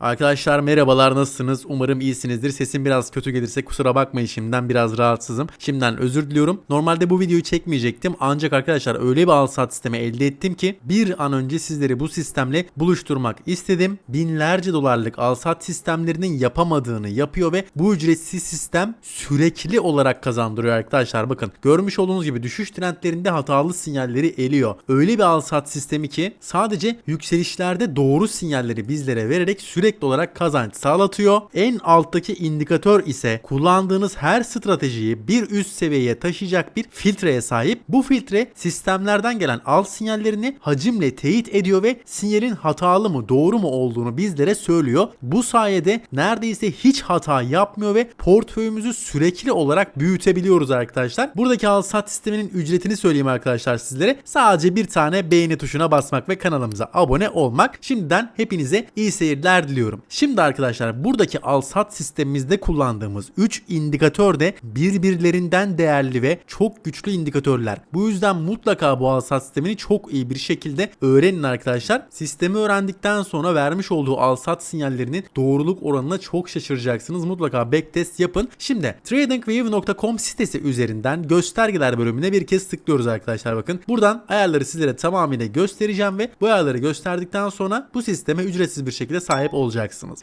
Arkadaşlar merhabalar nasılsınız? Umarım iyisinizdir. Sesim biraz kötü gelirse kusura bakmayın şimdiden biraz rahatsızım. Şimdiden özür diliyorum. Normalde bu videoyu çekmeyecektim ancak arkadaşlar öyle bir al sistemi elde ettim ki bir an önce sizleri bu sistemle buluşturmak istedim. Binlerce dolarlık al sistemlerinin yapamadığını yapıyor ve bu ücretsiz sistem sürekli olarak kazandırıyor arkadaşlar. Bakın görmüş olduğunuz gibi düşüş trendlerinde hatalı sinyalleri eliyor. Öyle bir al sistemi ki sadece yükselişlerde doğru sinyalleri bizlere vererek sürekli olarak kazanç sağlatıyor. En alttaki indikatör ise kullandığınız her stratejiyi bir üst seviyeye taşıyacak bir filtreye sahip. Bu filtre sistemlerden gelen al sinyallerini hacimle teyit ediyor ve sinyalin hatalı mı doğru mu olduğunu bizlere söylüyor. Bu sayede neredeyse hiç hata yapmıyor ve portföyümüzü sürekli olarak büyütebiliyoruz arkadaşlar. Buradaki al sat sisteminin ücretini söyleyeyim arkadaşlar sizlere. Sadece bir tane beğeni tuşuna basmak ve kanalımıza abone olmak. Şimdiden hepinize iyi seyirler diliyorum. Şimdi arkadaşlar buradaki al sat sistemimizde kullandığımız 3 indikatör de birbirlerinden değerli ve çok güçlü indikatörler. Bu yüzden mutlaka bu al sat sistemini çok iyi bir şekilde öğrenin arkadaşlar. Sistemi öğrendikten sonra vermiş olduğu al sat sinyallerinin doğruluk oranına çok şaşıracaksınız. Mutlaka backtest yapın. Şimdi tradingview.com sitesi üzerinden göstergeler bölümüne bir kez tıklıyoruz arkadaşlar bakın. Buradan ayarları sizlere tamamıyla göstereceğim ve bu ayarları gösterdikten sonra bu sisteme ücretsiz bir şekilde sahip olacaksınız.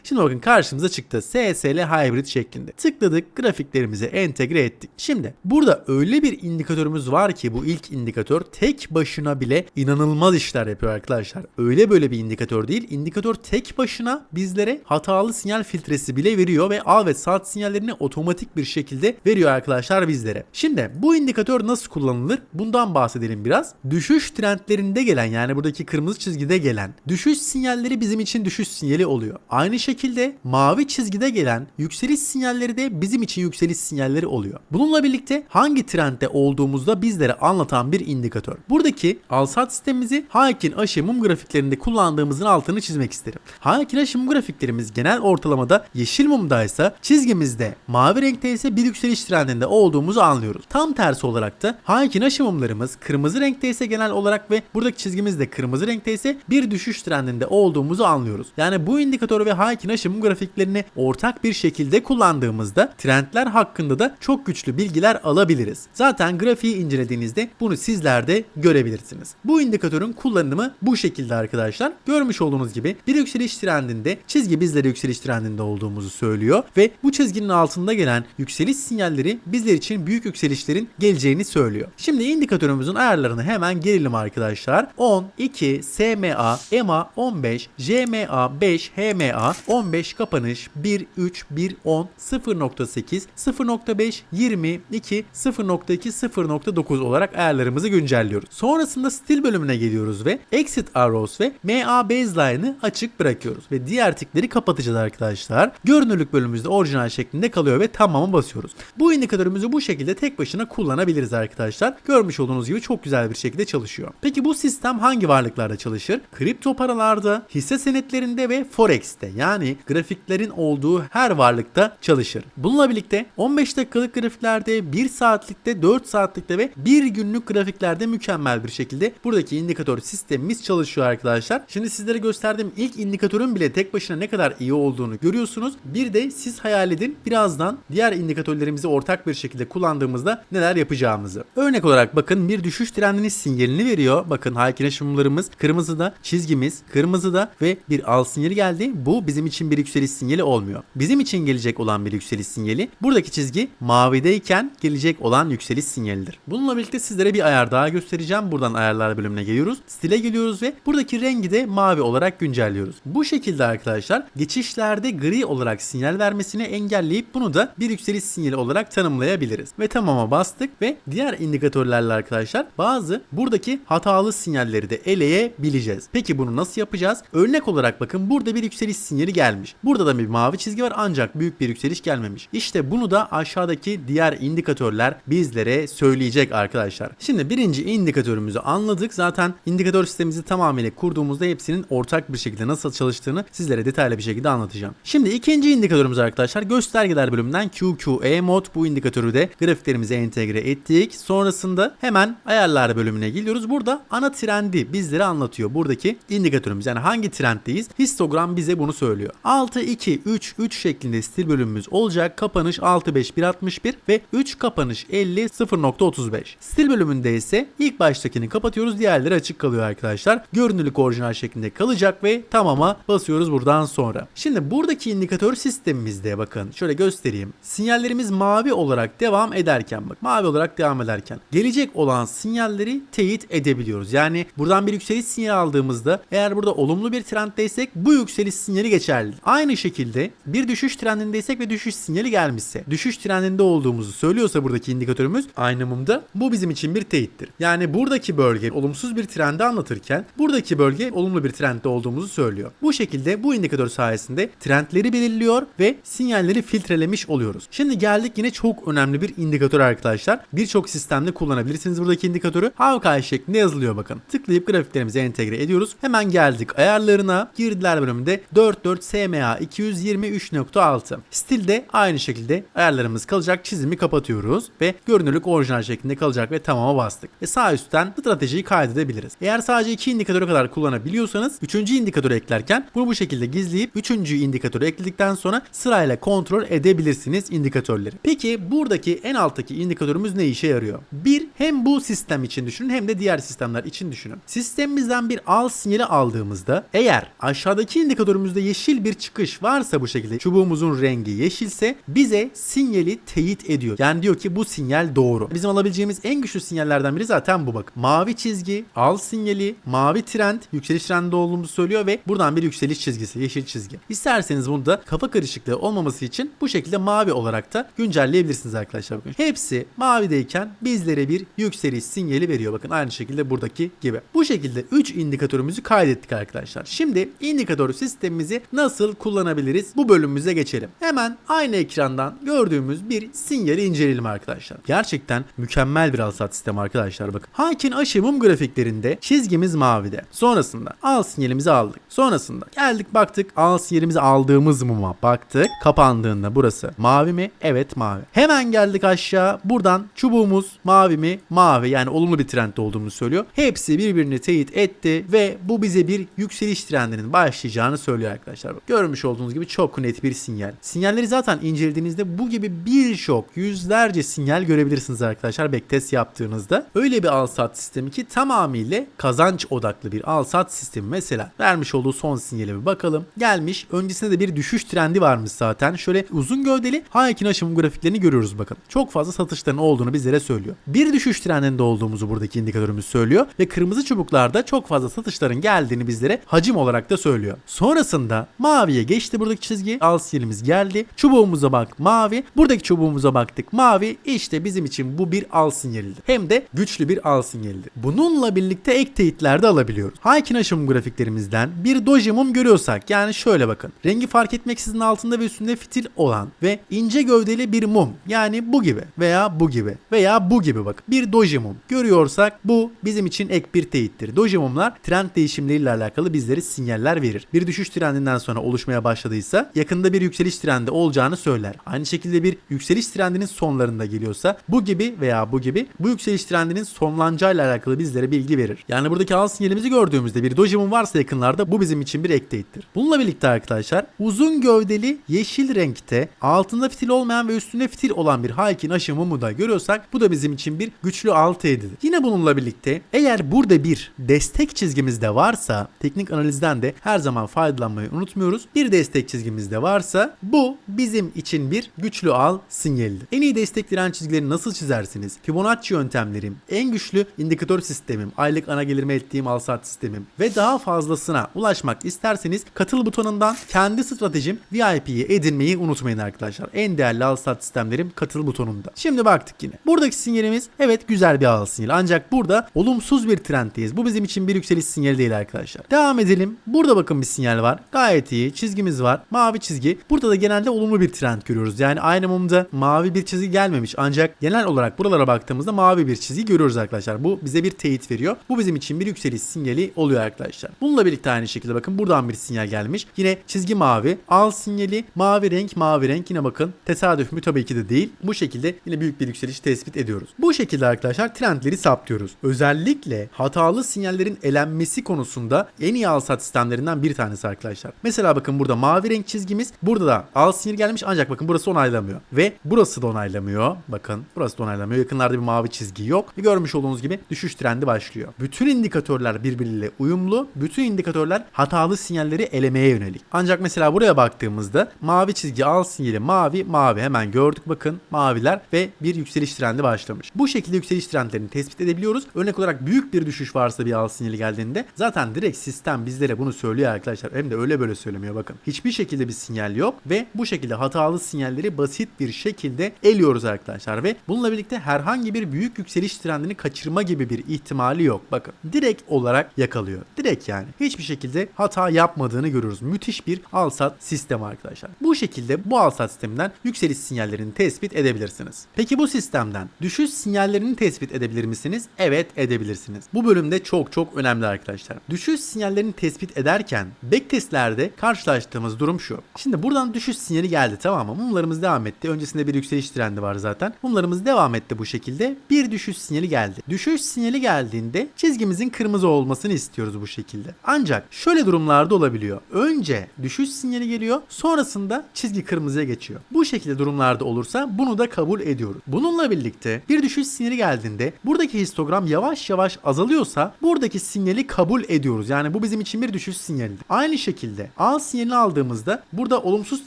Şimdi bakın karşımıza çıktı. SSL Hybrid şeklinde. Tıkladık grafiklerimizi entegre ettik. Şimdi burada öyle bir indikatörümüz var ki bu ilk indikatör tek başına bile inanılmaz işler yapıyor arkadaşlar. Öyle böyle bir indikatör değil. İndikatör tek başına bizlere hatalı sinyal filtresi bile veriyor ve al ve sat sinyallerini otomatik bir şekilde veriyor arkadaşlar bizlere. Şimdi bu indikatör nasıl kullanılır? Bundan bahsedelim biraz. Düşüş trendlerinde gelen yani buradaki kırmızı çizgide gelen düşüş sinyalleri bizim için düşüş sinyali oluyor. Aynı şekilde mavi çizgide gelen yükseliş sinyalleri de bizim için yükseliş sinyalleri oluyor. Bununla birlikte hangi trendde olduğumuzda bizlere anlatan bir indikatör. Buradaki al-sat sistemimizi Hayek'in aşı mum grafiklerinde kullandığımızın altını çizmek isterim. Hayek'in aşı mum grafiklerimiz genel ortalamada yeşil mumdaysa çizgimizde mavi renkte ise bir yükseliş trendinde olduğumuzu anlıyoruz. Tam tersi olarak da Hayek'in aşı mumlarımız kırmızı renkte ise genel olarak ve buradaki çizgimiz de kırmızı renkte ise bir düşüş trendinde olduğumuzu anlıyoruz. Yani bu indikatör ve Hayek'in aşı mum grafiklerini ortak bir şekilde kullandığımızda trendler hakkında da çok güçlü bilgiler alabiliriz. Zaten grafiği incelediğinizde bunu sizler de görebilirsiniz. Bu indikatörün kullanımı bu şekilde arkadaşlar. Görmüş olduğunuz gibi bir yükseliş trendinde çizgi bizlere yükseliş trendinde olduğumuzu söylüyor ve bu çizginin altında gelen yükseliş sinyalleri bizler için büyük yükselişlerin geleceğini söylüyor. Şimdi indikatörümüzün ayarlarını hemen gelelim arkadaşlar. 10, 2, SMA, EMA 15, JMA 5, HMA 15 kapanış 1, 3, 1, 10, 0.8, 0.5, 20, 2, 0.2, 0.9 olarak ayarlarımızı güncelliyoruz. Sonrasında stil bölümüne geliyoruz ve exit arrows ve MA baseline'ı açık bırakıyoruz ve diğer tikleri kapatacağız arkadaşlar. Görünürlük bölümümüzde orijinal şeklinde kalıyor ve tamamı basıyoruz. Bu indikatörümüzü bu şekilde tek başına kullanabiliriz arkadaşlar. Görmüş olduğunuz gibi çok güzel bir şekilde çalışıyor. Peki bu sistem hangi varlıklarda çalışır? Kripto paralarda, hisse senetlerinde ve forex'te yani grafiklerin olduğu her varlıkta çalışır. Bununla birlikte 15 dakikalık grafiklerde, 1 saatlikte, 4 saatlikte ve 1 günlük grafiklerde mükemmel bir şekilde buradaki indikatör sistemimiz çalışıyor arkadaşlar. Şimdi sizlere gösterdiğim ilk indikatörün bile tek başına ne kadar iyi olduğunu görüyorsunuz. Bir de siz hayal edin birazdan diğer indikatörlerimizi ortak bir şekilde kullandığımızda neler yapacağımızı. Örnek olarak bakın bir düşüş trendinin sinyalini veriyor. Bakın Haykin aşımlarımız kırmızıda, çizgimiz kırmızıda ve bir al sinyali geldi. Bu bizim için bir yükseliş sinyali olmuyor. Bizim için gelecek olan bir yükseliş sinyali buradaki çizgi mavideyken gelecek olan yükseliş sinyalidir. Bununla birlikte sizlere bir ayar daha göstereceğim. Buradan ayarlar bölümüne geliyoruz. Stile geliyoruz ve buradaki rengi de mavi olarak güncelliyoruz. Bu şekilde arkadaşlar geçişlerde gri olarak sinyal vermesini engelleyip bunu da bir yükseliş sinyali olarak tanımlayabiliriz. Ve tamama bastık ve diğer indikatörlerle arkadaşlar bazı buradaki hatalı sinyalleri de eleyebileceğiz. Peki bunu nasıl yapacağız? Örnek olarak bakın burada bir yükseliş sinyali gelmiş. Burada da bir mavi çizgi var ancak büyük bir yükseliş gelmemiş. İşte bunu da aşağıdaki diğer indikatörler bizlere söyleyecek arkadaşlar. Şimdi birinci indikatörümüzü anladık. Zaten indikatör sistemimizi tamamıyla kurduğumuzda hepsinin ortak bir şekilde nasıl çalıştığını sizlere detaylı bir şekilde anlatacağım. Şimdi ikinci indikatörümüz arkadaşlar göstergeler bölümünden QQE mod bu indikatörü de grafiklerimize entegre ettik. Sonrasında hemen ayarlar bölümüne geliyoruz. Burada ana trendi bizlere anlatıyor. Buradaki indikatörümüz yani hangi trenddeyiz? Histogram bize bize bunu söylüyor. 6 2 3 3 şeklinde stil bölümümüz olacak. Kapanış 6 5 1 61 ve 3 kapanış 50 0.35. Stil bölümünde ise ilk baştakini kapatıyoruz. Diğerleri açık kalıyor arkadaşlar. Görünürlük orijinal şeklinde kalacak ve tamama basıyoruz buradan sonra. Şimdi buradaki indikatör sistemimizde bakın şöyle göstereyim. Sinyallerimiz mavi olarak devam ederken bak mavi olarak devam ederken gelecek olan sinyalleri teyit edebiliyoruz. Yani buradan bir yükseliş sinyali aldığımızda eğer burada olumlu bir trenddeysek bu yükseliş sinyali geçerli. Aynı şekilde bir düşüş trendindeysek ve düşüş sinyali gelmişse düşüş trendinde olduğumuzu söylüyorsa buradaki indikatörümüz aynı mumda bu bizim için bir teyittir. Yani buradaki bölge olumsuz bir trendi anlatırken buradaki bölge olumlu bir trendde olduğumuzu söylüyor. Bu şekilde bu indikatör sayesinde trendleri belirliyor ve sinyalleri filtrelemiş oluyoruz. Şimdi geldik yine çok önemli bir indikatör arkadaşlar. Birçok sistemde kullanabilirsiniz buradaki indikatörü. Havkay şeklinde yazılıyor bakın. Tıklayıp grafiklerimize entegre ediyoruz. Hemen geldik ayarlarına. Girdiler bölümünde 44 SMA 223.6. Stilde aynı şekilde ayarlarımız kalacak. Çizimi kapatıyoruz ve görünürlük orijinal şeklinde kalacak ve tamama bastık. Ve sağ üstten stratejiyi kaydedebiliriz. Eğer sadece iki indikatöre kadar kullanabiliyorsanız üçüncü indikatörü eklerken bunu bu şekilde gizleyip üçüncü indikatörü ekledikten sonra sırayla kontrol edebilirsiniz indikatörleri. Peki buradaki en alttaki indikatörümüz ne işe yarıyor? Bir hem bu sistem için düşünün hem de diğer sistemler için düşünün. Sistemimizden bir al sinyali aldığımızda eğer aşağıdaki indikatörümüzde yeşil bir çıkış varsa bu şekilde çubuğumuzun rengi yeşilse bize sinyali teyit ediyor. Yani diyor ki bu sinyal doğru. Bizim alabileceğimiz en güçlü sinyallerden biri zaten bu bak. Mavi çizgi, al sinyali, mavi trend, yükseliş trendinde olduğumuzu söylüyor ve buradan bir yükseliş çizgisi, yeşil çizgi. İsterseniz bunu da kafa karışıklığı olmaması için bu şekilde mavi olarak da güncelleyebilirsiniz arkadaşlar. Bakın hepsi mavideyken bizlere bir yükseliş sinyali veriyor. Bakın aynı şekilde buradaki gibi. Bu şekilde 3 indikatörümüzü kaydettik arkadaşlar. Şimdi indikatör sistemimizi nasıl kullanabiliriz? Bu bölümümüze geçelim. Hemen aynı ekrandan gördüğümüz bir sinyali inceleyelim arkadaşlar. Gerçekten mükemmel bir alsat sistemi arkadaşlar bakın. Hakin aşı mum grafiklerinde çizgimiz mavide. Sonrasında al sinyalimizi aldık. Sonrasında geldik baktık al sinyalimizi aldığımız muma baktık. Kapandığında burası mavi mi? Evet mavi. Hemen geldik aşağı. Buradan çubuğumuz mavi mi? Mavi. Yani olumlu bir trendde olduğumuzu söylüyor. Hepsi birbirini teyit etti ve bu bize bir yükseliş trendinin başlayacağını söylüyor arkadaşlar. Görmüş olduğunuz gibi çok net bir sinyal. Sinyalleri zaten incelediğinizde bu gibi birçok yüzlerce sinyal görebilirsiniz arkadaşlar backtest yaptığınızda. Öyle bir al sat sistemi ki tamamıyla kazanç odaklı bir al sat sistemi. Mesela vermiş olduğu son sinyale bir bakalım. Gelmiş. Öncesinde de bir düşüş trendi varmış zaten. Şöyle uzun gövdeli Hayek'in aşımı grafiklerini görüyoruz bakın. Çok fazla satışların olduğunu bizlere söylüyor. Bir düşüş trendinde olduğumuzu buradaki indikatörümüz söylüyor ve kırmızı çubuklarda çok fazla satışların geldiğini bizlere hacim olarak da söylüyor. Sonrasında maviye geçti buradaki çizgi. Al sinyalimiz geldi. Çubuğumuza bak mavi. Buradaki çubuğumuza baktık mavi. İşte bizim için bu bir al sinyalidir. Hem de güçlü bir al sinyalidir. Bununla birlikte ek teyitler de alabiliyoruz. Haykin aşım grafiklerimizden bir doji mum görüyorsak yani şöyle bakın. Rengi fark etmeksizin altında ve üstünde fitil olan ve ince gövdeli bir mum. Yani bu gibi veya bu gibi veya bu gibi bak. Bir doji mum görüyorsak bu bizim için ek bir teyittir. Doji mumlar trend değişimleriyle alakalı bizlere sinyaller verir. Bir düşüş trendinden sonra oluşmaya başladıysa yakında bir yükseliş trendi olacağını söyler. Aynı şekilde bir yükseliş trendinin sonlarında geliyorsa bu gibi veya bu gibi bu yükseliş trendinin sonlanacağıyla alakalı bizlere bilgi verir. Yani buradaki al sinyalimizi gördüğümüzde bir doji mum varsa yakınlarda bu bizim için bir ek teyittir. Bununla birlikte arkadaşlar uzun gövdeli yeşil renkte altında fitil olmayan ve üstünde fitil olan bir Haykin aşı mumu da görüyorsak bu da bizim için bir güçlü al. Yine bununla birlikte eğer burada bir destek çizgimiz de varsa teknik analizden de her zaman faydalanmayı unutmuyoruz. Bir destek çizgimiz de varsa bu bizim için bir güçlü al sinyalidir. En iyi destek direnç çizgileri nasıl çizersiniz? Fibonacci yöntemlerim, en güçlü indikatör sistemim, aylık ana gelirime ettiğim al sat sistemim ve daha fazlasına ulaşmak isterseniz katıl butonundan kendi stratejim VIP'yi edinmeyi unutmayın arkadaşlar. En değerli al sat sistemlerim katıl butonunda. Şimdi baktık yine. Buradaki sinyalimiz evet güzel bir al sinyali ancak burada olumsuz bir trenddeyiz. Bu bizim için bir yükseliş sinyali değil arkadaşlar. Devam edelim. Burada bakın bir sinyal var. Gayet iyi. Çizgimiz var. Mavi çizgi. Burada da genelde olumlu bir trend görüyoruz. Yani aynı mumda mavi bir çizgi gelmemiş. Ancak genel olarak buralara baktığımızda mavi bir çizgi görüyoruz arkadaşlar. Bu bize bir teyit veriyor. Bu bizim için bir yükseliş sinyali oluyor arkadaşlar. Bununla birlikte aynı şekilde bakın buradan bir sinyal gelmiş. Yine çizgi mavi. Al sinyali mavi renk mavi renk. Yine bakın tesadüf mü tabii ki de değil. Bu şekilde yine büyük bir yükseliş tespit ediyoruz. Bu şekilde arkadaşlar trendleri saptıyoruz. Özellikle hatalı sinyallerin elenmesi konusunda en iyi al sat sistemlerinden bir tanesi arkadaşlar arkadaşlar. Mesela bakın burada mavi renk çizgimiz. Burada da al sinyal gelmiş ancak bakın burası onaylamıyor. Ve burası da onaylamıyor. Bakın burası da onaylamıyor. Yakınlarda bir mavi çizgi yok. Ve görmüş olduğunuz gibi düşüş trendi başlıyor. Bütün indikatörler birbiriyle uyumlu. Bütün indikatörler hatalı sinyalleri elemeye yönelik. Ancak mesela buraya baktığımızda mavi çizgi al sinyali mavi mavi hemen gördük bakın maviler ve bir yükseliş trendi başlamış. Bu şekilde yükseliş trendlerini tespit edebiliyoruz. Örnek olarak büyük bir düşüş varsa bir al sinyali geldiğinde zaten direkt sistem bizlere bunu söylüyor arkadaşlar. Hem de öyle böyle söylemiyor bakın. Hiçbir şekilde bir sinyal yok ve bu şekilde hatalı sinyalleri basit bir şekilde eliyoruz arkadaşlar ve bununla birlikte herhangi bir büyük yükseliş trendini kaçırma gibi bir ihtimali yok. Bakın direkt olarak yakalıyor. Direkt yani. Hiçbir şekilde hata yapmadığını görüyoruz. Müthiş bir al-sat sistemi arkadaşlar. Bu şekilde bu al-sat sisteminden yükseliş sinyallerini tespit edebilirsiniz. Peki bu sistemden düşüş sinyallerini tespit edebilir misiniz? Evet edebilirsiniz. Bu bölümde çok çok önemli arkadaşlar. Düşüş sinyallerini tespit ederken backtestlerde karşılaştığımız durum şu. Şimdi buradan düşüş sinyali geldi tamam mı? Mumlarımız devam etti. Öncesinde bir yükseliş trendi var zaten. Mumlarımız devam etti bu şekilde. Bir düşüş sinyali geldi. Düşüş sinyali geldiğinde çizgimizin kırmızı olmasını istiyoruz bu şekilde. Ancak şöyle durumlarda olabiliyor. Önce düşüş sinyali geliyor. Sonrasında çizgi kırmızıya geçiyor. Bu şekilde durumlarda olursa bunu da kabul ediyoruz. Bununla birlikte bir düşüş sinyali geldiğinde buradaki histogram yavaş yavaş azalıyorsa buradaki sinyali kabul ediyoruz. Yani bu bizim için bir düşüş sinyalidir. Aynı şekilde al sinyalini aldığımızda burada olumsuz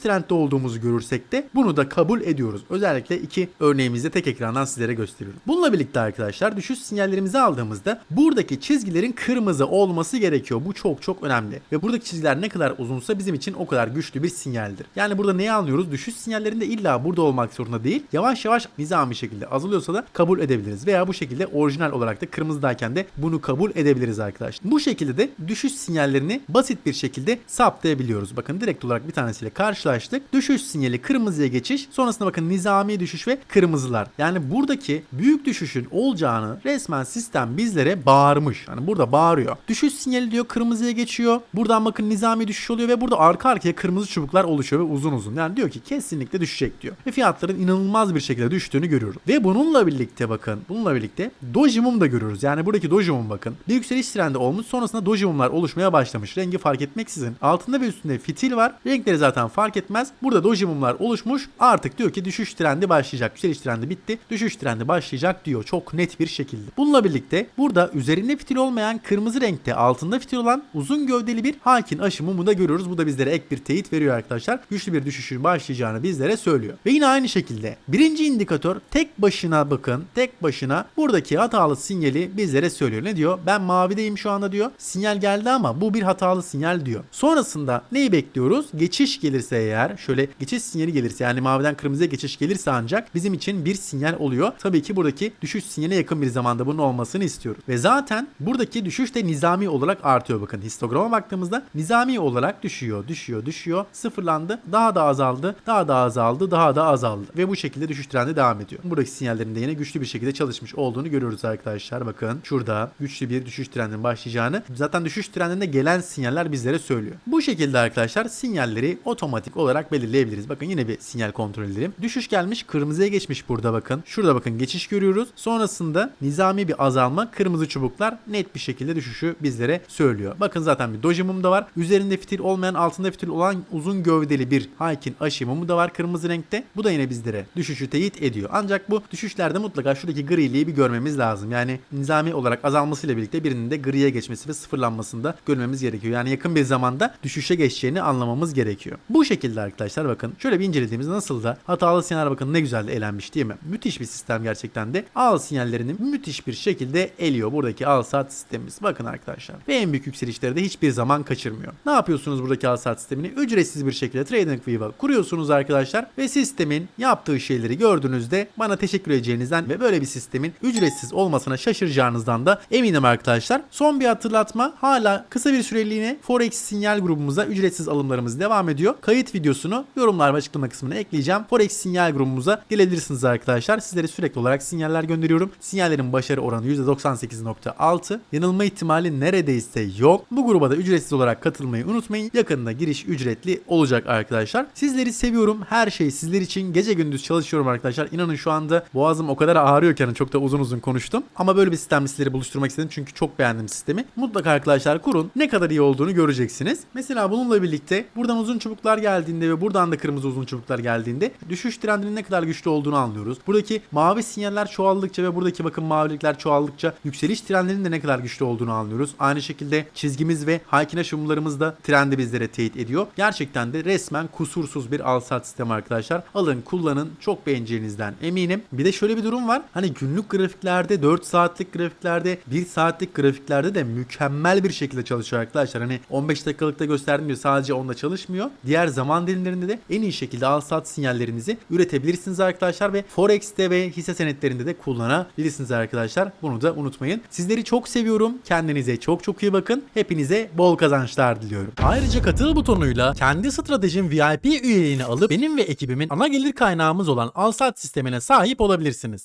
trendde olduğumuzu görürsek de bunu da kabul ediyoruz. Özellikle iki örneğimizde tek ekrandan sizlere gösteriyorum. Bununla birlikte arkadaşlar düşüş sinyallerimizi aldığımızda buradaki çizgilerin kırmızı olması gerekiyor. Bu çok çok önemli. Ve buradaki çizgiler ne kadar uzunsa bizim için o kadar güçlü bir sinyaldir. Yani burada neyi anlıyoruz? Düşüş sinyallerinde illa burada olmak zorunda değil. Yavaş yavaş nizami şekilde azalıyorsa da kabul edebiliriz. Veya bu şekilde orijinal olarak da kırmızıdayken de bunu kabul edebiliriz arkadaşlar. Bu şekilde de düşüş sinyallerini basit bir şekilde saptayabiliyoruz. Bakın direkt olarak bir tanesiyle karşılaştık. Düşüş sinyali kırmızıya geçiş. Sonrasında bakın nizami düşüş ve kırmızılar. Yani buradaki büyük düşüşün olacağını resmen sistem bizlere bağırmış. Hani burada bağırıyor. Düşüş sinyali diyor kırmızıya geçiyor. Buradan bakın nizami düşüş oluyor ve burada arka arkaya kırmızı çubuklar oluşuyor ve uzun uzun. Yani diyor ki kesinlikle düşecek diyor. Ve fiyatların inanılmaz bir şekilde düştüğünü görüyoruz. Ve bununla birlikte bakın bununla birlikte Doji Mum da görüyoruz. Yani buradaki Doji Mum bakın. Bir yükseliş trendi olmuş sonrasında Doji Mum'lar oluşmaya başlamış. Rengi fark etmeksizin. Altında ve üstünde fitil var. Renkleri zaten fark etmez. Burada Doji Mum'lar oluşmuş. Artık diyor ki düşüş trendi başlayacak. Yükseliş trendi bitti. Düşüş trendi başlayacak diyor. Çok net bir şekilde. Bununla birlikte burada üzerinde fitil olmayan kırmızı renkte altında fitil olan uzun gövdeli bir hakin aşı mumu da görüyoruz. Bu da bizlere ek bir teyit veriyor arkadaşlar. Güçlü bir düşüşün başlayacağını bizlere söylüyor. Ve yine aynı şekilde birinci indikatör tek başına bakın. Tek başına buradaki hatalı sinyali bizlere söylüyor. Ne diyor? Ben mavideyim şu anda diyor. Sinyal geldi ama bu bir hatalı sinyal diyor. Sonrasında neyi bekliyoruz? Geçiş gelirse eğer şöyle geçiş sinyali gelirse yani maviden kırmızıya geçiş gelirse ancak bizim için bir sinyal oluyor. Tabii ki buradaki düşüş sinyale yakın bir zamanda bunun olmasını istiyoruz. Ve zaten buradaki düşüş de nizami olarak artıyor bakın. Histograma baktığımızda nizami olarak düşüyor, düşüyor, düşüyor. Sıfırlandı. Daha da azaldı. Daha da azaldı. Daha da azaldı. Ve bu şekilde düşüş trendi devam ediyor. Buradaki sinyallerin de yine güçlü bir şekilde çalışmış olduğunu görüyoruz arkadaşlar. Bakın şurada güçlü bir düşüş trendinin başlayacağını zaten düşüş trendinde gelen sinyaller bizlere söylüyor. Bu şekilde arkadaşlar sinyalleri otomatik olarak belirleyebiliriz. Bakın yine bir sinyal kontrol edelim. Düşüş gelmiş kırmızıya geçmiş burada bakın. Şurada bakın geçiş görüyoruz. Sonrasında nizami bir azalma kırmızı çubuklar net bir şekilde düşüşü bizlere söylüyor. Bakın zaten bir doji mum da var. Üzerinde fitil olmayan altında fitil olan uzun gövdeli bir Haykin aşı mumu da var kırmızı renkte. Bu da yine bizlere düşüşü teyit ediyor. Ancak bu düşüşlerde mutlaka şuradaki griliği bir görmemiz lazım. Yani nizami olarak azalmasıyla birlikte birinin de griye geçmesi ve sıfırlanmasını da görmemiz gerekiyor. Yani yakın bir zamanda düşüşe geçeceğini anlamamız gerekiyor. Bu şekilde arkadaşlar bakın şöyle bir incelediğimizde nasıl da hatalı sinyaller bakın ne güzel de elenmiş değil mi? Müthiş bir sistem gerçekten de al sinyallerini müthiş bir şekilde eliyor buradaki al saat sistemimiz. Bakın arkadaşlar. Ve en büyük yükselişleri de hiçbir zaman kaçırmıyor. Ne yapıyorsunuz buradaki al saat sistemini? Ücretsiz bir şekilde TradingView'a kuruyorsunuz arkadaşlar ve sistemin yaptığı şeyleri gördüğünüzde bana teşekkür edeceğinizden ve böyle bir sistemin ücretsiz olmasına şaşıracağınızdan da eminim arkadaşlar. Son bir hatırlatma. Hala kısa bir süreliğine Forex sinyal grubumuza ücretsiz alımlarımız devam ediyor. Kayıt videosunu yorumlar ve açıklama kısmına ekleyeceğim. Forex sinyal grubumuza gelebilirsiniz arkadaşlar. Sizlere sürekli olarak sinyaller gönderiyorum. Sinyallerin başarı oranı %98.6. Yanılma ihtimali neredeyse yok. Bu gruba da ücretsiz olarak katılmayı unutmayın. Yakında giriş ücretli olacak arkadaşlar. Sizleri seviyorum. Her şey sizler için gece gündüz çalışıyorum arkadaşlar. İnanın şu anda boğazım o kadar ağrıyor ki hani çok da uzun uzun konuştum. Ama böyle bir sistemle sizleri buluşturmak istedim çünkü çok beğendim sistemi. Mutlaka arkadaşlar kurun. Ne kadar iyi olduğunu göreceksiniz. Yapabilirsiniz. Mesela bununla birlikte buradan uzun çubuklar geldiğinde ve buradan da kırmızı uzun çubuklar geldiğinde düşüş trendinin ne kadar güçlü olduğunu anlıyoruz. Buradaki mavi sinyaller çoğaldıkça ve buradaki bakın mavilikler çoğaldıkça yükseliş trendinin de ne kadar güçlü olduğunu anlıyoruz. Aynı şekilde çizgimiz ve Haykin aşımlarımız da trendi bizlere teyit ediyor. Gerçekten de resmen kusursuz bir al sat sistemi arkadaşlar. Alın kullanın çok beğeneceğinizden eminim. Bir de şöyle bir durum var. Hani günlük grafiklerde 4 saatlik grafiklerde 1 saatlik grafiklerde de mükemmel bir şekilde çalışıyor arkadaşlar. Hani 15 dakikalıkta gösterdiğim sadece onunla çalışmıyor. Diğer zaman dilimlerinde de en iyi şekilde al sat sinyallerinizi üretebilirsiniz arkadaşlar ve Forex'te ve hisse senetlerinde de kullanabilirsiniz arkadaşlar. Bunu da unutmayın. Sizleri çok seviyorum. Kendinize çok çok iyi bakın. Hepinize bol kazançlar diliyorum. Ayrıca katıl butonuyla kendi stratejim VIP üyeliğini alıp benim ve ekibimin ana gelir kaynağımız olan Alsat sistemine sahip olabilirsiniz.